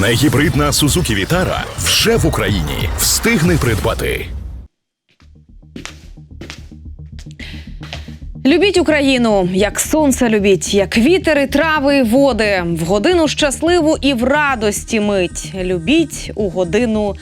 Негібридна Suzuki Vitara вже в Україні. Встигни придбати. Любіть Україну, як сонце любіть, як вітер і трави і води, в годину щасливу і в радості мить. Любіть у годину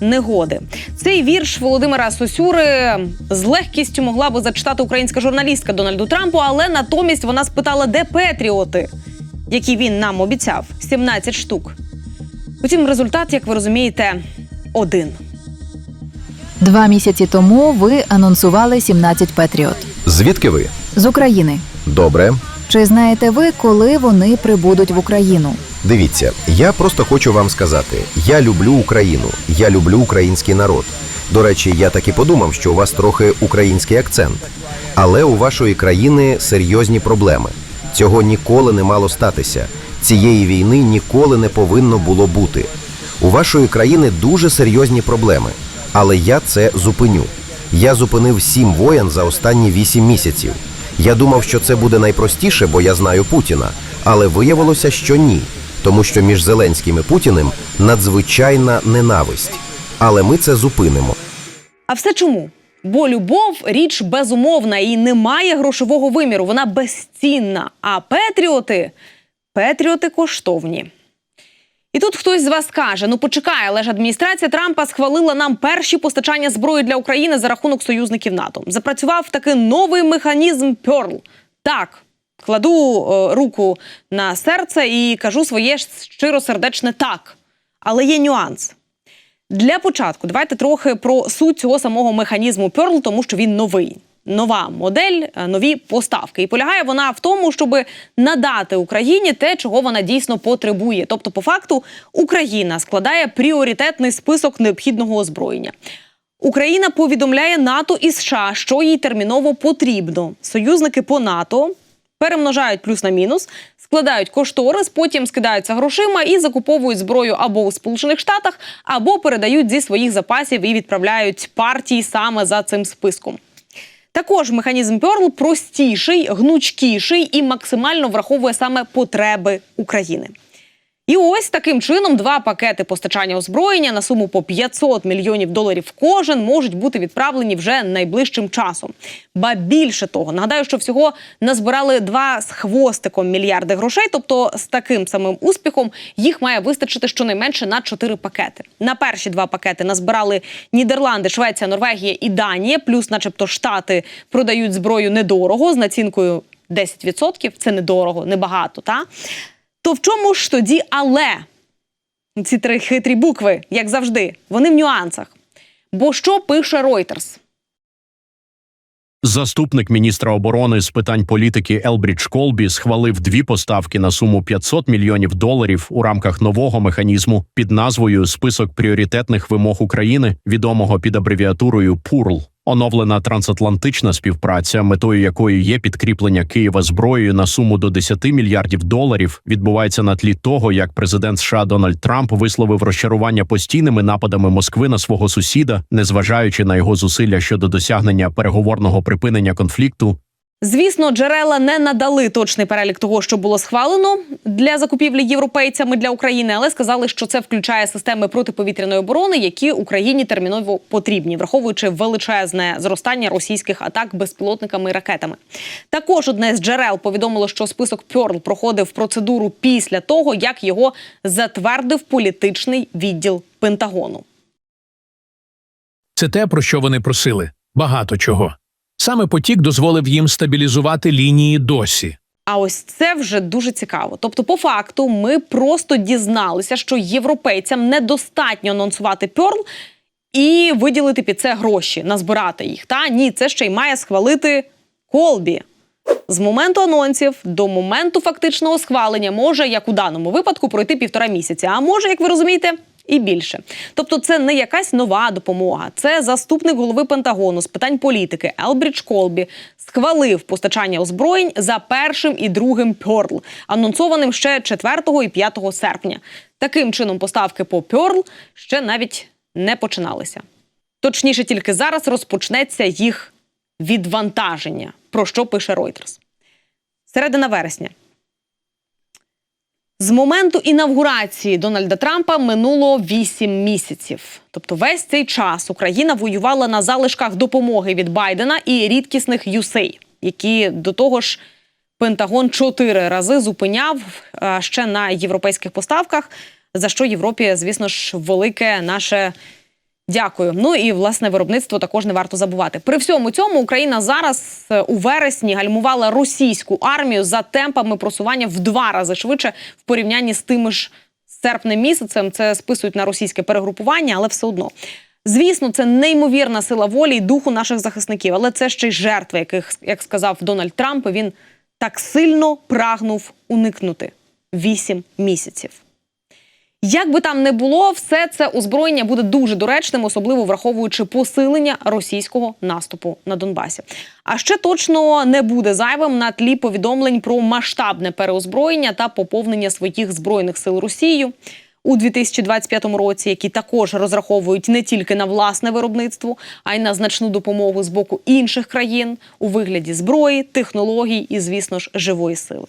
негоди. Цей вірш Володимира Сосюри з легкістю могла би зачитати українська журналістка Дональду Трампу, але натомість вона спитала, де Петріоти, які він нам обіцяв 17 штук. Утім, результат, як ви розумієте, один. Два місяці тому ви анонсували 17 Петріот Звідки ви? з України. Добре. Чи знаєте ви, коли вони прибудуть в Україну? Дивіться, я просто хочу вам сказати: я люблю Україну, я люблю український народ. До речі, я так і подумав, що у вас трохи український акцент. Але у вашої країни серйозні проблеми. Цього ніколи не мало статися. Цієї війни ніколи не повинно було бути. У вашої країни дуже серйозні проблеми. Але я це зупиню. Я зупинив сім воєн за останні вісім місяців. Я думав, що це буде найпростіше, бо я знаю Путіна. Але виявилося, що ні, тому що між Зеленським і Путіним надзвичайна ненависть. Але ми це зупинимо. А все чому? Бо любов річ безумовна і не має грошового виміру. Вона безцінна. А петріоти петріоти коштовні. І тут хтось з вас каже: ну почекай, але ж адміністрація Трампа схвалила нам перші постачання зброї для України за рахунок союзників НАТО. Запрацював таки новий механізм Pearl. Так, кладу е, руку на серце і кажу своє щиросердечне так. Але є нюанс. Для початку давайте трохи про суть цього самого механізму Pearl, тому що він новий. Нова модель, е, нові поставки. І полягає вона в тому, щоб надати Україні те, чого вона дійсно потребує. Тобто, по факту, Україна складає пріоритетний список необхідного озброєння. Україна повідомляє НАТО і США, що їй терміново потрібно. Союзники по НАТО перемножають плюс на мінус, складають кошторис, потім скидаються грошима і закуповують зброю або у Сполучених Штатах, або передають зі своїх запасів і відправляють партії саме за цим списком. Також механізм Pearl простіший, гнучкіший і максимально враховує саме потреби України. І ось таким чином два пакети постачання озброєння на суму по 500 мільйонів доларів кожен можуть бути відправлені вже найближчим часом. Ба більше того, нагадаю, що всього назбирали два з хвостиком мільярди грошей. Тобто, з таким самим успіхом їх має вистачити щонайменше на чотири пакети. На перші два пакети назбирали Нідерланди, Швеція, Норвегія і Данія. Плюс, начебто, штати продають зброю недорого з націнкою 10%. Це недорого, небагато. Та то в чому ж тоді але? Ці три хитрі букви, як завжди, вони в нюансах. Бо що пише Reuters? Заступник міністра оборони з питань політики Елбрідж Колбі схвалив дві поставки на суму 500 мільйонів доларів у рамках нового механізму під назвою Список пріоритетних вимог України, відомого під абревіатурою ПУРЛ. Оновлена трансатлантична співпраця, метою якої є підкріплення Києва зброєю на суму до 10 мільярдів доларів, відбувається на тлі того, як президент США Дональд Трамп висловив розчарування постійними нападами Москви на свого сусіда, незважаючи на його зусилля щодо досягнення переговорного припинення конфлікту. Звісно, джерела не надали точний перелік того, що було схвалено для закупівлі європейцями для України, але сказали, що це включає системи протиповітряної оборони, які Україні терміново потрібні, враховуючи величезне зростання російських атак безпілотниками і ракетами. Також одне з джерел повідомило, що список Пьорл проходив процедуру після того, як його затвердив політичний відділ Пентагону. Це те, про що вони просили. Багато чого. Саме потік дозволив їм стабілізувати лінії досі. А ось це вже дуже цікаво. Тобто, по факту, ми просто дізналися, що європейцям недостатньо анонсувати Пьорл і виділити під це гроші, назбирати їх. Та ні, це ще й має схвалити Колбі. З моменту анонсів до моменту фактичного схвалення може, як у даному випадку, пройти півтора місяця. А може, як ви розумієте, і більше. Тобто, це не якась нова допомога. Це заступник голови Пентагону з питань політики Елбрідж Колбі схвалив постачання озброєнь за першим і другим Пьорл, анонсованим ще 4 і 5 серпня. Таким чином, поставки по Пьорл ще навіть не починалися. Точніше, тільки зараз розпочнеться їх відвантаження, про що пише Reuters. Середина вересня. З моменту інавгурації Дональда Трампа минуло 8 місяців. Тобто весь цей час Україна воювала на залишках допомоги від Байдена і рідкісних юсей, які до того ж Пентагон чотири рази зупиняв е, ще на європейських поставках, за що Європі, звісно ж, велике наше Дякую. Ну і власне виробництво також не варто забувати. При всьому цьому Україна зараз е, у вересні гальмувала російську армію за темпами просування в два рази швидше в порівнянні з тими ж серпнем місяцем. Це списують на російське перегрупування, але все одно. Звісно, це неймовірна сила волі і духу наших захисників, але це ще й жертви, яких, як сказав Дональд Трамп, він так сильно прагнув уникнути вісім місяців. Як би там не було, все це озброєння буде дуже доречним, особливо враховуючи посилення російського наступу на Донбасі. А ще точно не буде зайвим на тлі повідомлень про масштабне переозброєння та поповнення своїх збройних сил Росією у 2025 році, які також розраховують не тільки на власне виробництво, а й на значну допомогу з боку інших країн у вигляді зброї, технологій і, звісно ж, живої сили.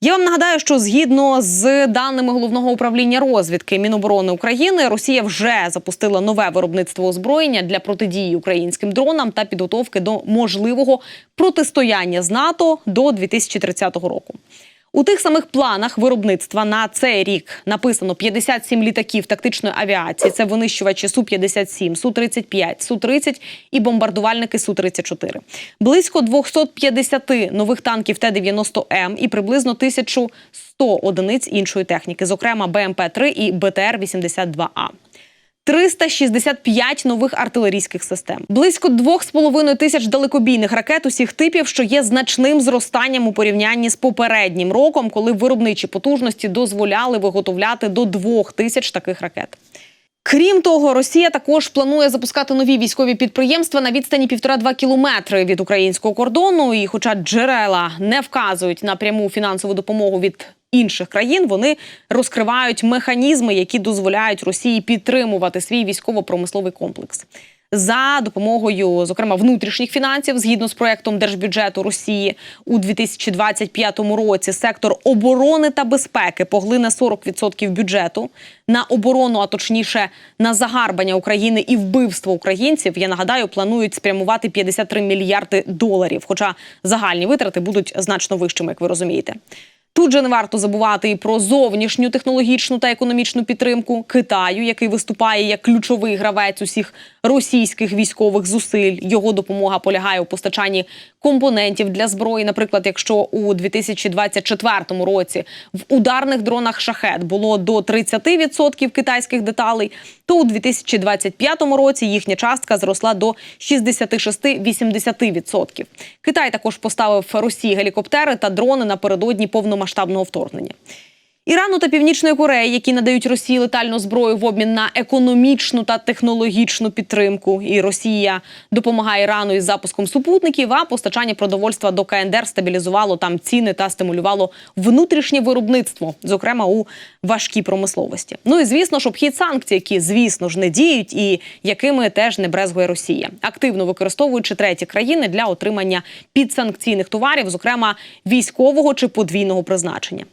Я вам нагадаю, що згідно з даними головного управління розвідки Міноборони України, Росія вже запустила нове виробництво озброєння для протидії українським дронам та підготовки до можливого протистояння з НАТО до 2030 року. У тих самих планах виробництва на цей рік написано 57 літаків тактичної авіації. Це винищувачі су 57 су 35 су 30 і бомбардувальники су 34 Близько 250 нових танків Т-90М і приблизно 1100 одиниць іншої техніки, зокрема БМП-3 і БТР-82А. 365 нових артилерійських систем, близько 2,5 тисяч далекобійних ракет усіх типів, що є значним зростанням у порівнянні з попереднім роком, коли виробничі потужності дозволяли виготовляти до 2 тисяч таких ракет. Крім того, Росія також планує запускати нові військові підприємства на відстані 1,5-2 кілометри від українського кордону. І, хоча джерела не вказують на пряму фінансову допомогу від інших країн, вони розкривають механізми, які дозволяють Росії підтримувати свій військово-промисловий комплекс. За допомогою, зокрема, внутрішніх фінансів, згідно з проектом держбюджету Росії у 2025 році, сектор оборони та безпеки поглине 40% бюджету на оборону, а точніше на загарбання України і вбивство українців. Я нагадаю, планують спрямувати 53 мільярди доларів. Хоча загальні витрати будуть значно вищими, як ви розумієте. Тут же не варто забувати і про зовнішню технологічну та економічну підтримку Китаю, який виступає як ключовий гравець усіх російських військових зусиль. Його допомога полягає у постачанні компонентів для зброї. Наприклад, якщо у 2024 році в ударних дронах шахет було до 30% китайських деталей, то у 2025 році їхня частка зросла до 66-80%. Китай також поставив Росії гелікоптери та дрони напередодні повномасштабного вторгнення. Ірану та Північної Кореї, які надають Росії летальну зброю в обмін на економічну та технологічну підтримку. І Росія допомагає Ірану із запуском супутників. А постачання продовольства до КНДР стабілізувало там ціни та стимулювало внутрішнє виробництво, зокрема у важкій промисловості. Ну і звісно ж, обхід санкцій, які звісно ж не діють, і якими теж не брезгує Росія, активно використовуючи треті країни для отримання підсанкційних товарів, зокрема військового чи подвійного призначення.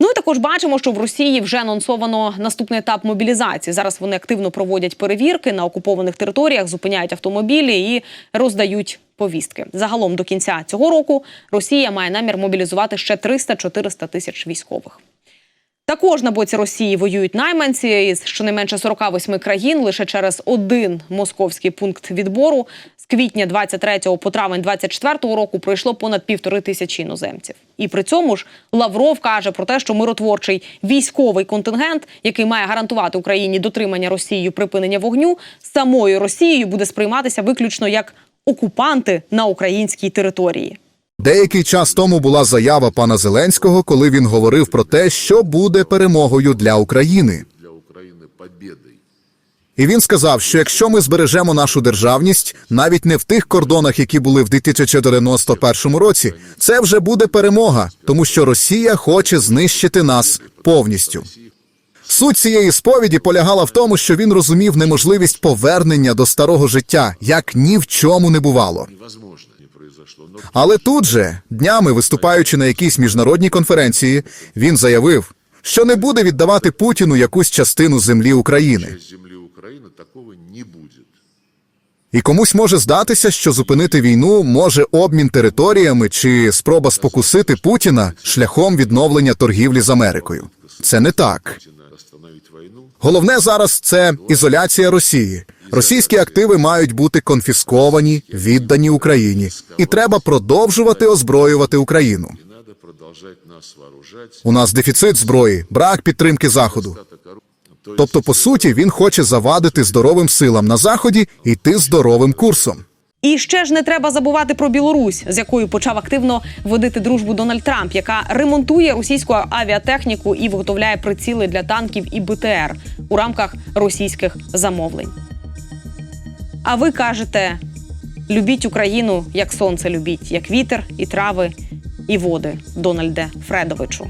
Ну і також бачимо, що в Росії вже анонсовано наступний етап мобілізації. Зараз вони активно проводять перевірки на окупованих територіях, зупиняють автомобілі і роздають повістки. Загалом до кінця цього року Росія має намір мобілізувати ще 300-400 тисяч військових. Також на боці Росії воюють найманці із щонайменше 48 країн. Лише через один московський пункт відбору з квітня 23 по травень 24 року пройшло понад півтори тисячі іноземців. І при цьому ж Лавров каже про те, що миротворчий військовий контингент, який має гарантувати Україні дотримання Росією припинення вогню, самою Росією буде сприйматися виключно як окупанти на українській території. Деякий час тому була заява пана Зеленського, коли він говорив про те, що буде перемогою для України. І він сказав, що якщо ми збережемо нашу державність, навіть не в тих кордонах, які були в 2091 році, це вже буде перемога, тому що Росія хоче знищити нас повністю. Суть цієї сповіді полягала в тому, що він розумів неможливість повернення до старого життя, як ні в чому не бувало. Невозможно. Але тут же, днями виступаючи на якійсь міжнародній конференції, він заявив, що не буде віддавати Путіну якусь частину землі України. Часть земли Украины такого не будет. І комусь може здатися, що зупинити війну може обмін територіями чи спроба спокусити Путіна шляхом відновлення торгівлі з Америкою. Це не так. Головне зараз це ізоляція Росії. Російські активи мають бути конфісковані, віддані Україні, і треба продовжувати озброювати Україну. У нас дефіцит зброї, брак підтримки заходу. Тобто, по суті, він хоче завадити здоровим силам на заході йти здоровим курсом. І ще ж не треба забувати про Білорусь, з якою почав активно водити дружбу Дональд Трамп, яка ремонтує російську авіатехніку і виготовляє приціли для танків і БТР у рамках російських замовлень. А ви кажете: любіть Україну, як сонце любіть, як вітер і трави, і води, Дональде Фредовичу.